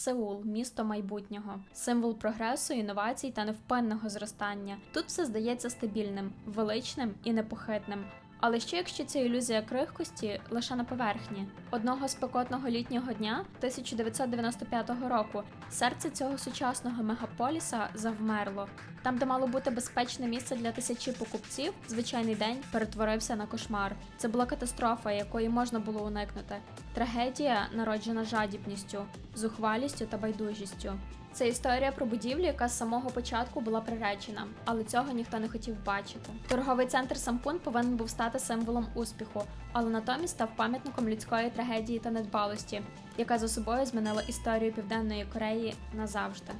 Сеул, місто майбутнього, символ прогресу, інновацій та невпинного зростання. Тут все здається стабільним, величним і непохитним. Але що якщо ця ілюзія крихкості лише на поверхні? Одного спекотного літнього дня 1995 року серце цього сучасного мегаполіса завмерло. Там, де мало бути безпечне місце для тисячі покупців, звичайний день перетворився на кошмар. Це була катастрофа, якої можна було уникнути. Трагедія, народжена жадібністю, зухвалістю та байдужістю. Це історія про будівлю, яка з самого початку була приречена, але цього ніхто не хотів бачити. Торговий центр Сампун повинен був стати символом успіху, але натомість став пам'ятником людської трагедії та недбалості, яка за собою змінила історію Південної Кореї назавжди.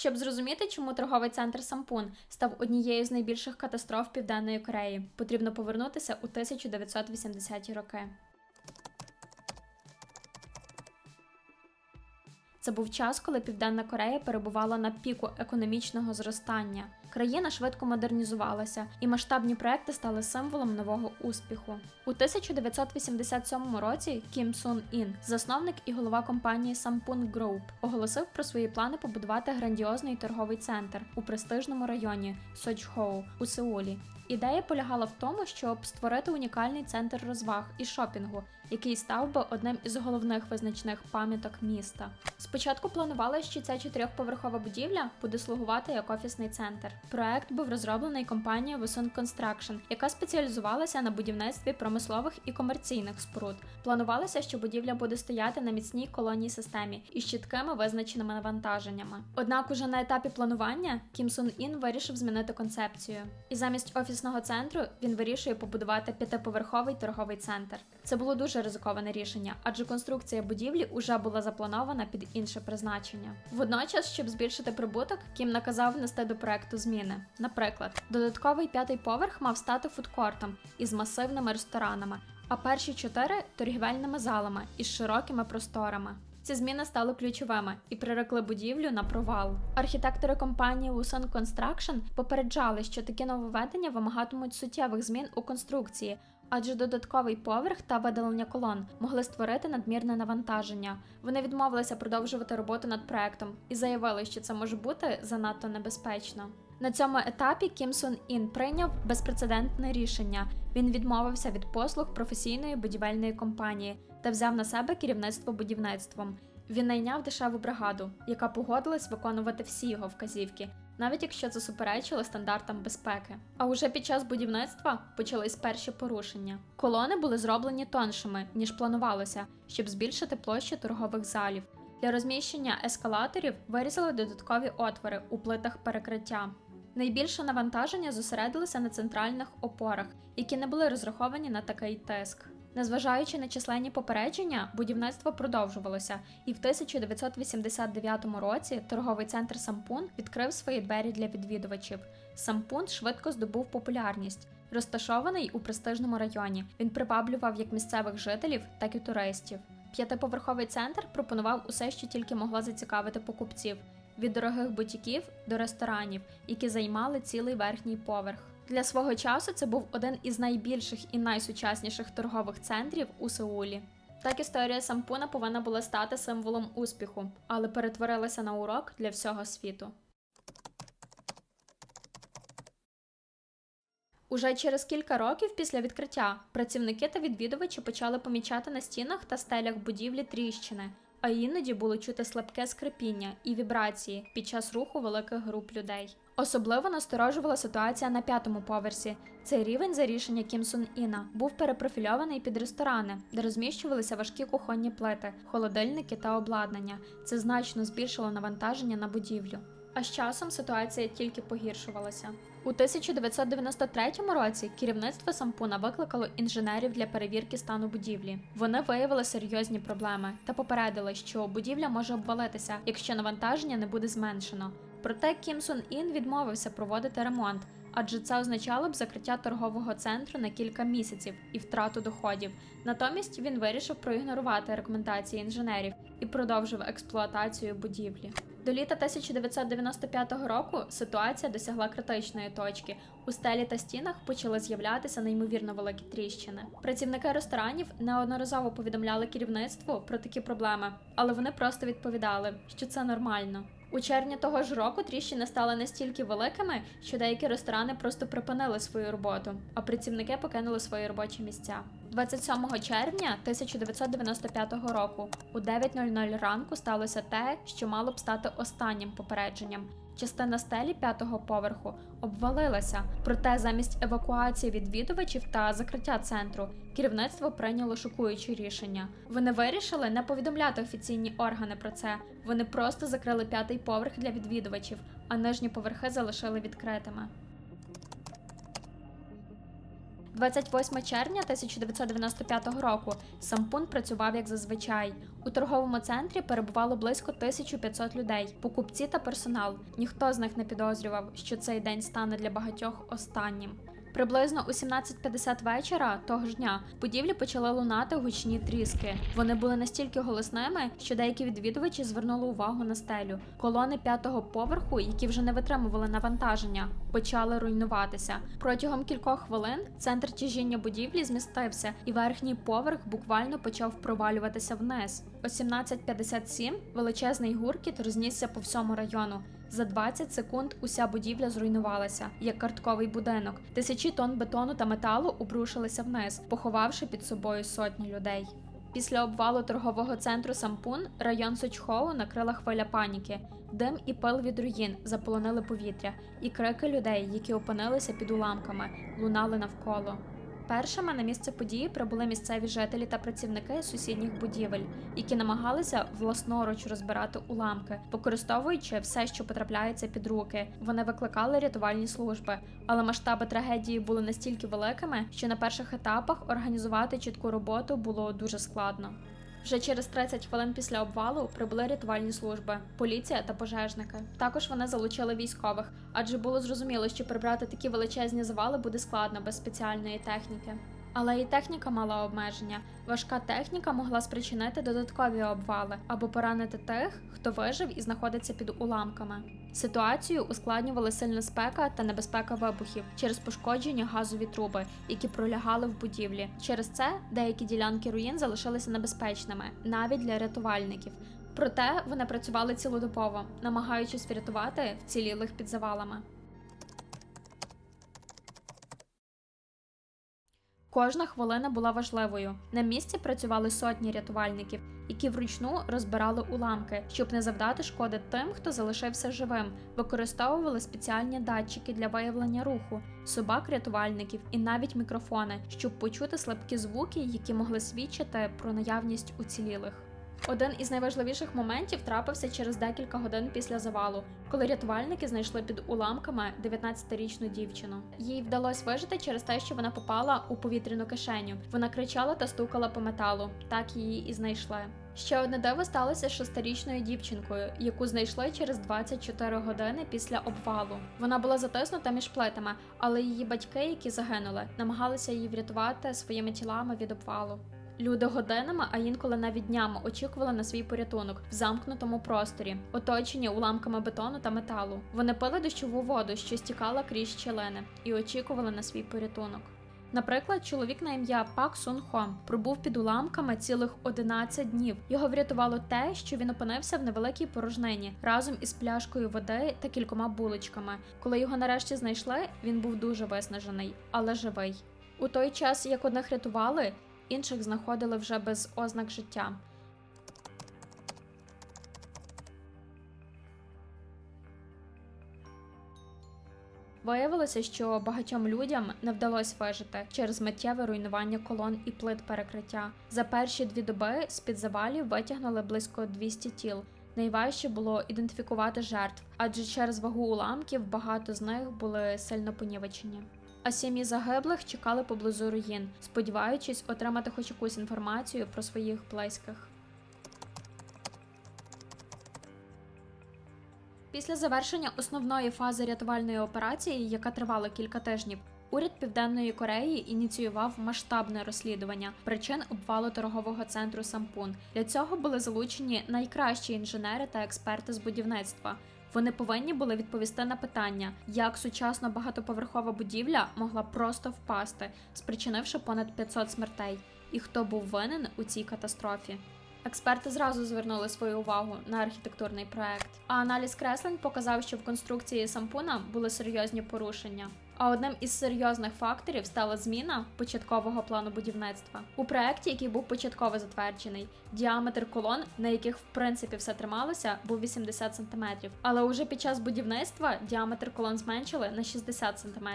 Щоб зрозуміти, чому торговий центр Сампун став однією з найбільших катастроф Південної Кореї, потрібно повернутися у 1980-ті роки. Це був час, коли Південна Корея перебувала на піку економічного зростання. Країна швидко модернізувалася, і масштабні проекти стали символом нового успіху. У 1987 році Кім Сун Ін, засновник і голова компанії Sampoon Group, оголосив про свої плани побудувати грандіозний торговий центр у престижному районі Сочхоу у Сеулі. Ідея полягала в тому, щоб створити унікальний центр розваг і шопінгу, який став би одним із головних визначних пам'яток міста. Спочатку планували, що ця чотирьохповерхова будівля буде слугувати як офісний центр. Проект був розроблений компанією Wison Construction, яка спеціалізувалася на будівництві промислових і комерційних споруд. Планувалося, що будівля буде стояти на міцній колонній системі із чіткими визначеними навантаженнями. Однак, уже на етапі планування Кім Сун Ін вирішив змінити концепцію. І замість офісного центру він вирішує побудувати п'ятиповерховий торговий центр. Це було дуже ризиковане рішення, адже конструкція будівлі уже була запланована під інше призначення. Водночас, щоб збільшити прибуток, Кім наказав внести до проекту зміни. Наприклад, додатковий п'ятий поверх мав стати фудкортом із масивними ресторанами, а перші чотири торгівельними залами із широкими просторами. Ці зміни стали ключовими і прирекли будівлю на провал. Архітектори компанії Wusun Construction попереджали, що такі нововведення вимагатимуть суттєвих змін у конструкції, адже додатковий поверх та видалення колон могли створити надмірне навантаження. Вони відмовилися продовжувати роботу над проектом і заявили, що це може бути занадто небезпечно. На цьому етапі Кім Сун Ін прийняв безпрецедентне рішення. Він відмовився від послуг професійної будівельної компанії та взяв на себе керівництво будівництвом. Він найняв дешеву бригаду, яка погодилась виконувати всі його вказівки, навіть якщо це суперечило стандартам безпеки. А уже під час будівництва почались перші порушення. Колони були зроблені тоншими, ніж планувалося, щоб збільшити площу торгових залів. Для розміщення ескалаторів вирізали додаткові отвори у плитах перекриття. Найбільше навантаження зосередилося на центральних опорах, які не були розраховані на такий тиск. Незважаючи на численні попередження, будівництво продовжувалося, і в 1989 році торговий центр Сампун відкрив свої двері для відвідувачів. Сампун швидко здобув популярність. Розташований у престижному районі, він приваблював як місцевих жителів, так і туристів. П'ятиповерховий центр пропонував усе, що тільки могло зацікавити покупців від дорогих бутіків до ресторанів, які займали цілий верхній поверх. Для свого часу це був один із найбільших і найсучасніших торгових центрів у Сеулі. Так історія Сампуна повинна була стати символом успіху, але перетворилася на урок для всього світу. Уже через кілька років після відкриття працівники та відвідувачі почали помічати на стінах та стелях будівлі тріщини, а іноді було чути слабке скрипіння і вібрації під час руху великих груп людей. Особливо насторожувала ситуація на п'ятому поверсі. Цей рівень за рішення Кім Сун Іна був перепрофільований під ресторани, де розміщувалися важкі кухонні плити, холодильники та обладнання. Це значно збільшило навантаження на будівлю. А з часом ситуація тільки погіршувалася. У 1993 році керівництво Сампуна викликало інженерів для перевірки стану будівлі. Вони виявили серйозні проблеми та попередили, що будівля може обвалитися, якщо навантаження не буде зменшено. Проте Кім Сун Ін відмовився проводити ремонт, адже це означало б закриття торгового центру на кілька місяців і втрату доходів. Натомість він вирішив проігнорувати рекомендації інженерів і продовжив експлуатацію будівлі. До літа 1995 року ситуація досягла критичної точки. У стелі та стінах почали з'являтися неймовірно великі тріщини. Працівники ресторанів неодноразово повідомляли керівництву про такі проблеми, але вони просто відповідали, що це нормально. У червні того ж року тріщини стали настільки великими, що деякі ресторани просто припинили свою роботу, а працівники покинули свої робочі місця. 27 червня 1995 року у 9.00 ранку сталося те, що мало б стати останнім попередженням. Частина стелі п'ятого поверху обвалилася, проте замість евакуації відвідувачів та закриття центру керівництво прийняло шокуюче рішення. Вони вирішили не повідомляти офіційні органи про це. Вони просто закрили п'ятий поверх для відвідувачів, а нижні поверхи залишили відкритими. 28 червня 1995 року Сампун працював як зазвичай. У торговому центрі перебувало близько 1500 людей, покупці та персонал. Ніхто з них не підозрював, що цей день стане для багатьох останнім. Приблизно у 17.50 вечора того ж дня в будівлі почали лунати гучні тріски. Вони були настільки голосними, що деякі відвідувачі звернули увагу на стелю. Колони п'ятого поверху, які вже не витримували навантаження, почали руйнуватися. Протягом кількох хвилин центр тяжіння будівлі змістився, і верхній поверх буквально почав провалюватися вниз. О 17.57 величезний гуркіт рознісся по всьому району. За 20 секунд уся будівля зруйнувалася, як картковий будинок. Тисячі тонн бетону та металу обрушилися вниз, поховавши під собою сотні людей. Після обвалу торгового центру Сампун район Сочхоу накрила хвиля паніки. Дим і пил від руїн заполонили повітря, і крики людей, які опинилися під уламками, лунали навколо. Першими на місце події прибули місцеві жителі та працівники сусідніх будівель, які намагалися власноруч розбирати уламки, використовуючи все, що потрапляється під руки. Вони викликали рятувальні служби, але масштаби трагедії були настільки великими, що на перших етапах організувати чітку роботу було дуже складно. Вже через 30 хвилин після обвалу прибули рятувальні служби, поліція та пожежники. Також вони залучили військових, адже було зрозуміло, що прибрати такі величезні завали буде складно без спеціальної техніки. Але і техніка мала обмеження. Важка техніка могла спричинити додаткові обвали або поранити тих, хто вижив і знаходиться під уламками. Ситуацію ускладнювали сильна спека та небезпека вибухів через пошкодження газові труби, які пролягали в будівлі. Через це деякі ділянки руїн залишилися небезпечними навіть для рятувальників. Проте вони працювали цілодобово, намагаючись врятувати вцілілих під завалами. Кожна хвилина була важливою. На місці працювали сотні рятувальників, які вручну розбирали уламки, щоб не завдати шкоди тим, хто залишився живим. Використовували спеціальні датчики для виявлення руху, собак-рятувальників і навіть мікрофони, щоб почути слабкі звуки, які могли свідчити про наявність уцілілих. Один із найважливіших моментів трапився через декілька годин після завалу, коли рятувальники знайшли під уламками 19-річну дівчину. Їй вдалося вижити через те, що вона попала у повітряну кишеню. Вона кричала та стукала по металу. Так її і знайшли. Ще одне диво сталося з шестирічною дівчинкою, яку знайшли через 24 години після обвалу. Вона була затиснута між плитами, але її батьки, які загинули, намагалися її врятувати своїми тілами від обвалу. Люди годинами, а інколи навіть днями очікували на свій порятунок в замкнутому просторі, оточені уламками бетону та металу. Вони пили дощову воду, що стікала крізь щелини, і очікували на свій порятунок. Наприклад, чоловік на ім'я Пак Сун Хо пробув під уламками цілих 11 днів. Його врятувало те, що він опинився в невеликій порожнині разом із пляшкою води та кількома булочками. Коли його нарешті знайшли, він був дуже виснажений, але живий. У той час, як одних рятували, інших знаходили вже без ознак життя. Виявилося, що багатьом людям не вдалося вижити через миттєве руйнування колон і плит перекриття. За перші дві доби з-під завалів витягнули близько 200 тіл. Найважче було ідентифікувати жертв, адже через вагу уламків багато з них були сильно понівечені. А сім'ї загиблих чекали поблизу руїн, сподіваючись отримати хоч якусь інформацію про своїх близьких. Після завершення основної фази рятувальної операції, яка тривала кілька тижнів, Уряд Південної Кореї ініціював масштабне розслідування причин обвалу торгового центру Сампун. Для цього були залучені найкращі інженери та експерти з будівництва. Вони повинні були відповісти на питання, як сучасна багатоповерхова будівля могла просто впасти, спричинивши понад 500 смертей, і хто був винен у цій катастрофі. Експерти зразу звернули свою увагу на архітектурний проект. А аналіз креслень показав, що в конструкції сампуна були серйозні порушення. А одним із серйозних факторів стала зміна початкового плану будівництва. У проекті, який був початково затверджений, діаметр колон, на яких в принципі все трималося, був 80 см. Але уже під час будівництва діаметр колон зменшили на 60 см,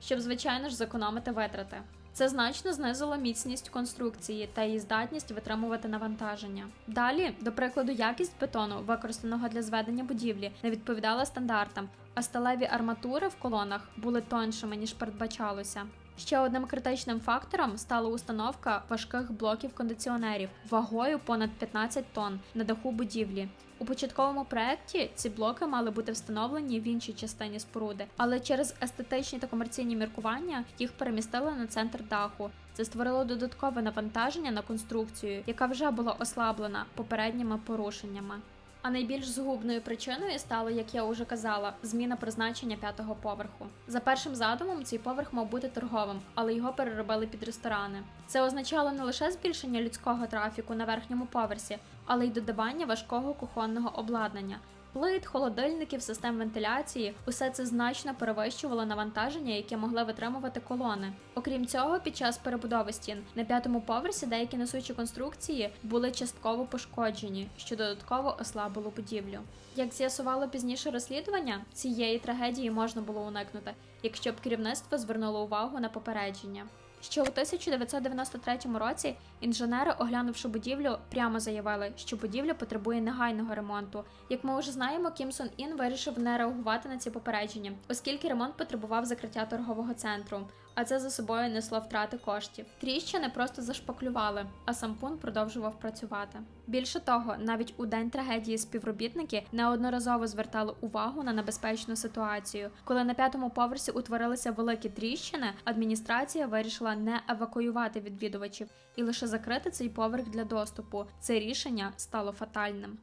щоб звичайно ж зекономити витрати. Це значно знизило міцність конструкції та її здатність витримувати навантаження. Далі, до прикладу, якість бетону, використаного для зведення будівлі, не відповідала стандартам, а сталеві арматури в колонах були тоншими ніж передбачалося. Ще одним критичним фактором стала установка важких блоків кондиціонерів вагою понад 15 тонн на даху будівлі. У початковому проєкті ці блоки мали бути встановлені в іншій частині споруди, але через естетичні та комерційні міркування їх перемістили на центр даху. Це створило додаткове навантаження на конструкцію, яка вже була ослаблена попередніми порушеннями. А найбільш згубною причиною стало, як я уже казала, зміна призначення п'ятого поверху. За першим задумом цей поверх мав бути торговим, але його переробили під ресторани. Це означало не лише збільшення людського трафіку на верхньому поверсі, але й додавання важкого кухонного обладнання. Плит, холодильників, систем вентиляції усе це значно перевищувало навантаження, яке могли витримувати колони. Окрім цього, під час перебудови стін на п'ятому поверсі деякі несучі конструкції були частково пошкоджені, що додатково ослабило будівлю. Як з'ясувало пізніше розслідування, цієї трагедії можна було уникнути, якщо б керівництво звернуло увагу на попередження. Ще у 1993 році інженери, оглянувши будівлю, прямо заявили, що будівля потребує негайного ремонту. Як ми вже знаємо, Кімсон Ін вирішив не реагувати на ці попередження, оскільки ремонт потребував закриття торгового центру, а це за собою несло втрати коштів. Тріщини просто зашпаклювали, а сампун продовжував працювати. Більше того, навіть у день трагедії співробітники неодноразово звертали увагу на небезпечну ситуацію. Коли на п'ятому поверсі утворилися великі тріщини, адміністрація вирішила не евакуювати відвідувачів і лише закрити цей поверх для доступу. Це рішення стало фатальним.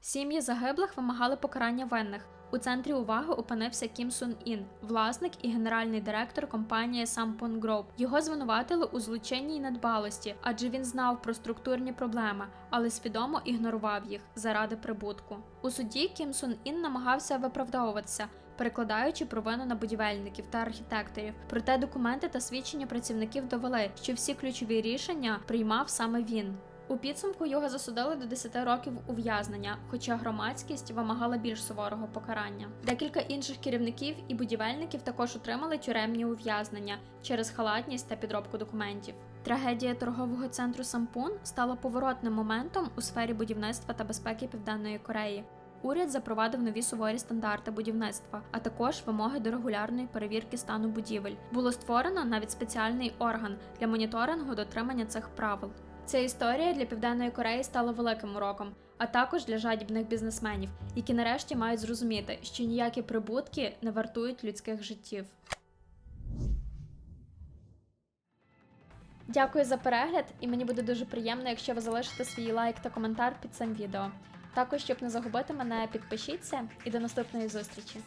Сім'ї загиблих вимагали покарання винних. У центрі уваги опинився Кім Сун Ін, власник і генеральний директор компанії Sampon Group. Його звинуватили у злочинній недбалості, адже він знав про структурні проблеми, але свідомо ігнорував їх заради прибутку. У суді Кім Сун Ін намагався виправдовуватися, перекладаючи провину на будівельників та архітекторів. Проте документи та свідчення працівників довели, що всі ключові рішення приймав саме він. У підсумку його засудили до 10 років ув'язнення, хоча громадськість вимагала більш суворого покарання. Декілька інших керівників і будівельників також отримали тюремні ув'язнення через халатність та підробку документів. Трагедія торгового центру Сампун стала поворотним моментом у сфері будівництва та безпеки Південної Кореї. Уряд запровадив нові суворі стандарти будівництва, а також вимоги до регулярної перевірки стану будівель. Було створено навіть спеціальний орган для моніторингу дотримання цих правил. Ця історія для Південної Кореї стала великим уроком, а також для жадібних бізнесменів, які нарешті мають зрозуміти, що ніякі прибутки не вартують людських життів. Дякую за перегляд, і мені буде дуже приємно, якщо ви залишите свій лайк та коментар під цим відео. Також, щоб не загубити мене, підпишіться і до наступної зустрічі.